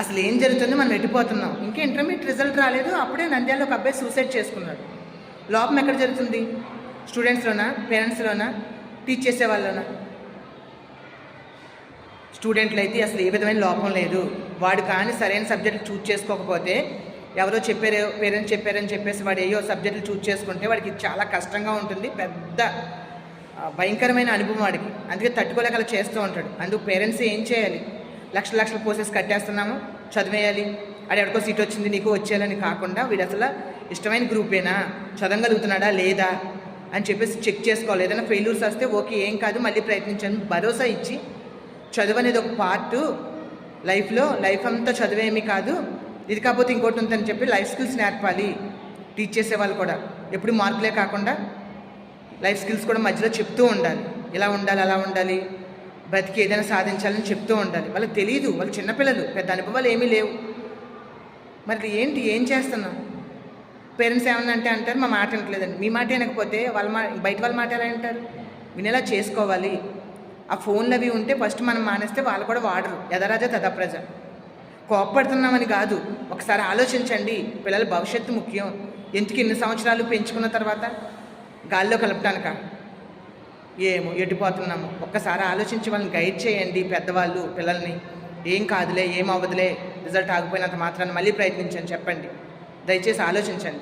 అసలు ఏం జరుగుతుందో మనం ఎట్టిపోతున్నాం ఇంకా ఇంటర్మీడియట్ రిజల్ట్ రాలేదు. అప్పుడే నంద్యాలలో ఒక అబ్బాయి సూసైడ్ చేసుకున్నాడు. లోపం ఎక్కడ జరుగుతుంది? స్టూడెంట్స్లోనా పేరెంట్స్లోనా టీచ్ చేసే వాళ్ళలోనా స్టూడెంట్లు అయితే అసలు ఏ విధమైన లోపం లేదు. వాడు కానీ సరైన సబ్జెక్టులు చూజ్ చేసుకోకపోతే ఎవరో చెప్పారు పేరెంట్స్ చెప్పారని చెప్పేసి వాడు ఏయో సబ్జెక్టులు చూజ్ చేసుకుంటే వాడికి చాలా కష్టంగా ఉంటుంది. పెద్ద భయంకరమైన అనుభవం వాడికి. అందుకే తట్టుకోలేక అలా చేస్తూ ఉంటాడు. అందుకు పేరెంట్స్ ఏం చేయాలి? లక్షల లక్షలు పోసేసి కట్టేస్తున్నాము. చదివేయాలి. అది ఎక్కడికో సీట్ వచ్చింది నీకు వచ్చేయాలని కాకుండా వీడు అసలు ఇష్టమైన గ్రూపేనా? చదవగలుగుతున్నాడా లేదా? అని చెప్పేసి చెక్ చేసుకోవాలి. ఏదైనా ఫెయిల్యూర్స్ వస్తే ఓకే ఏం కాదు మళ్ళీ ప్రయత్నించాను భరోసా ఇచ్చి చదువు అనేది ఒక పార్ట్ లైఫ్లో లైఫ్ అంతా చదివేమీ కాదు. ఇది కాకపోతే ఇంకోటి ఉందని చెప్పి లైఫ్ స్కిల్స్ నేర్పాలి. టీచ్ చేసే వాళ్ళు కూడా. ఎప్పుడు మార్కులే కాకుండా లైఫ్ స్కిల్స్ కూడా మధ్యలో చెప్తూ ఉండాలి. ఇలా ఉండాలి అలా ఉండాలి. బతికి ఏదైనా సాధించాలని చెప్తూ ఉండాలి. వాళ్ళకి తెలియదు వాళ్ళు చిన్నపిల్లలు పెద్ద అనుభవాలు ఏమీ లేవు. మరి ఏంటి? ఏం చేస్తున్నాం? పేరెంట్స్ ఏమన్నా అంటే అంటారు మా మాట వినట్లేదండి. మీ మాట వినకపోతే వాళ్ళ మా బయట వాళ్ళ మాట ఎలా వింటారు? వినేలా చేసుకోవాలి. ఆ ఫోన్లు అవి ఉంటే ఫస్ట్ మనం మానేస్తే వాళ్ళు కూడా వాడరు. ఎదరాజా తదప్రజ కోపడుతున్నామని కాదు. ఒకసారి ఆలోచించండి. పిల్లల భవిష్యత్తు ముఖ్యం. ఎందుకు ఇన్ని సంవత్సరాలు పెంచుకున్న తర్వాత? గాల్లో కలపటానిక ఏమో ఎటుపోతున్నాము ఒక్కసారి ఆలోచించి వాళ్ళని గైడ్ చేయండి పెద్దవాళ్ళు పిల్లల్ని. ఏం కాదులే ఏం అవ్వదులే రిజల్ట్ ఆగిపోయినంత మాత్రాన్ని మళ్ళీ ప్రయత్నించండి చెప్పండి. దయచేసి ఆలోచించండి.